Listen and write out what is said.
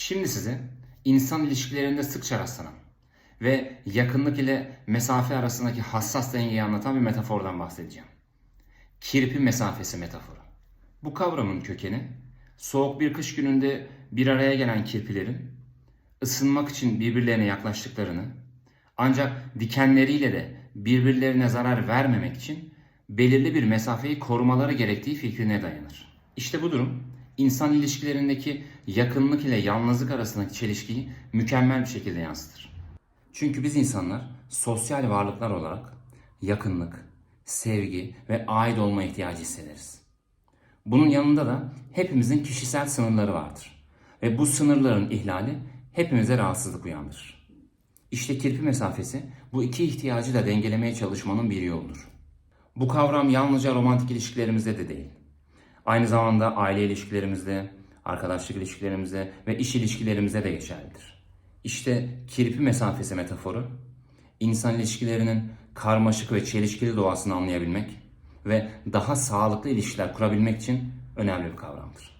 Şimdi size insan ilişkilerinde sıkça rastlanan ve yakınlık ile mesafe arasındaki hassas dengeyi anlatan bir metafordan bahsedeceğim. Kirpi mesafesi metaforu. Bu kavramın kökeni soğuk bir kış gününde bir araya gelen kirpilerin ısınmak için birbirlerine yaklaştıklarını ancak dikenleriyle de birbirlerine zarar vermemek için belirli bir mesafeyi korumaları gerektiği fikrine dayanır. İşte bu durum insan ilişkilerindeki yakınlık ile yalnızlık arasındaki çelişkiyi mükemmel bir şekilde yansıtır. Çünkü biz insanlar sosyal varlıklar olarak yakınlık, sevgi ve ait olma ihtiyacı hissederiz. Bunun yanında da hepimizin kişisel sınırları vardır. Ve bu sınırların ihlali hepimize rahatsızlık uyandırır. İşte kirpi mesafesi bu iki ihtiyacı da dengelemeye çalışmanın bir yoludur. Bu kavram yalnızca romantik ilişkilerimizde de değil. Aynı zamanda aile ilişkilerimizde, arkadaşlık ilişkilerimizde ve iş ilişkilerimizde de geçerlidir. İşte kirpi mesafesi metaforu, insan ilişkilerinin karmaşık ve çelişkili doğasını anlayabilmek ve daha sağlıklı ilişkiler kurabilmek için önemli bir kavramdır.